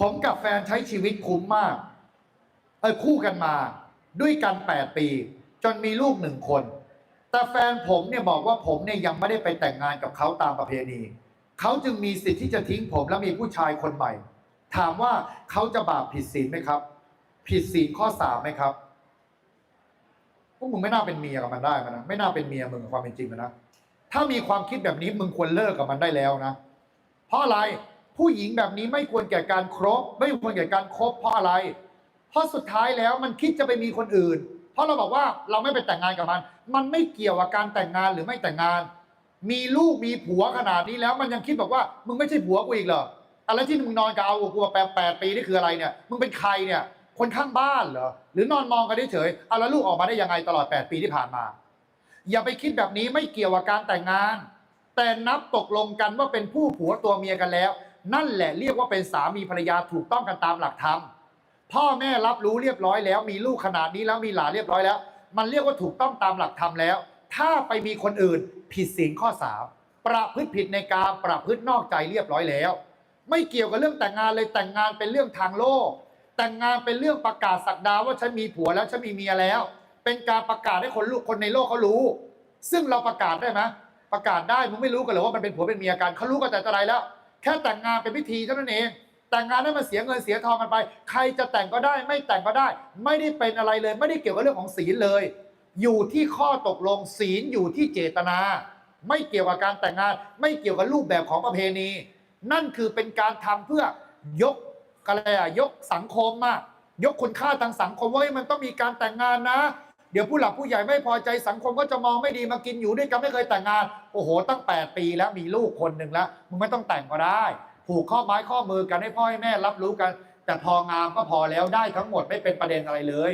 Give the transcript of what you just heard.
ผมกับแฟนใช้ชีวิตคุ้มมาก เออคู่กันมา ด้วยกันแปดปี จนมีลูกหนึ่งคน แต่แฟนผมเนี่ยบอกว่าผมเนี่ยยังไม่ได้ไปแต่งงานกับเขาตามประเพณี เขาจึงมีสิทธิ์ที่จะทิ้งผมแล้วมีผู้ชายคนใหม่ ถามว่าเขาจะบาปผิดศีลไหมครับ ผิดศีลข้อสามไหมครับพวกมึงไม่น่าเป็นเมียกับมันได้มันนะไม่น่าเป็นเมียมึงกับความเป็นจริงมันนะถ้ามีความคิดแบบนี้มึงควรเลิกกับมันได้แล้วนะ เพราะอะไร ผู้หญิงแบบนี้ไม่ควรแก่การครบ ไม่ควรแก่การคบเพราะอะไร เพราะสุดท้ายแล้วมันคิดจะไปมีคนอื่น เพราะเราบอกว่าเราไม่ไปแต่งงานกับมัน มันไม่เกี่ยวกับการแต่งงานหรือไม่แต่งงาน มีลูกมีผัวขนาดนี้แล้วมันยังคิดบอกว่า มึงไม่ใช่ผัวกูอีกเหรออะไรที่มึงนอนกับเอากูมาแปดแปดปีนี่คืออะไรเนี่ย มึงเป็นใครเนี่ย คนข้างบ้านเหรอ หรือนอนมองกันเฉยๆเอาแล้วลูกออกมาได้ยังไงตลอด 8 ปีที่ผ่านมา อย่าไปคิดแบบนี้ไม่เกี่ยวกับการแต่งงาน แต่นับตกลงกันว่าเป็นผู้ผัวตัวเมียกันแล้ว นั่นแหละเรียกว่าเป็นสามีภรรยาถูกต้องกันตามหลักธรรมพ่อแม่รับรู้เรียบร้อยแล้ว มีลูกขนาดนี้แล้วมีหลานเรียบร้อยแล้ว มันเรียกว่าถูกต้องตามหลักธรรมแล้ว ถ้าไปมีคนอื่นผิดศีลข้อสามประพฤติผิดในการประพฤตินอกใจเรียบร้อยแล้ว ไม่เกี่ยวกับเรื่องแต่งงานเลยแต่งงานเป็นเรื่องทางโลก แต่งงานเป็นเรื่องประกาศสักดาว่าฉันมีผัวแล้วฉันมีเมียแล้ว เป็นการประกาศให้คนลูกคนในโลกเขารู้ ซึ่งเราประกาศได้ไหมประกาศได้มึงไม่รู้กันเหรอว่ามันเป็นผัวเป็นเมียกันเขารู้กันแต่ตะไรแล้ว ค่แต่งงานเป็นพิธีเท่านั้นเอง แต่งงานให้มันเสียเงินเสียทองกันไป ใครจะแต่งก็ได้ ไม่แต่งก็ได้ ไม่ได้เป็นอะไรเลย ไม่ได้เกี่ยวกับเรื่องของศีลเลย อยู่ที่ข้อตกลงศีลอยู่ที่เจตนา ไม่เกี่ยวกับการแต่งงาน ไม่เกี่ยวกับรูปแบบของประเพณี นั่นคือเป็นการทำเพื่อยกอะไรอะยกสังคมมายกคุณค่าทางสังคมว่าเฮ้ยมันต้องมีการแต่งงานนะ ดี๋ยวผู้หลักผู้ใหญ่ไม่พอใจสังคมก็จะมองไม่ดีมากินอยู่ด้วยกันไม่เคยแต่งงาน โอ้โห ตั้ง 8 ปีแล้วมีลูกคนหนึ่งแล้วมึงไม่ต้องแต่งก็ได้ผูกข้อไม้ข้อมือกันให้พ่อให้แม่รับรู้กัน แต่พองามก็พอแล้วได้ทั้งหมดไม่เป็นประเด็นอะไรเลย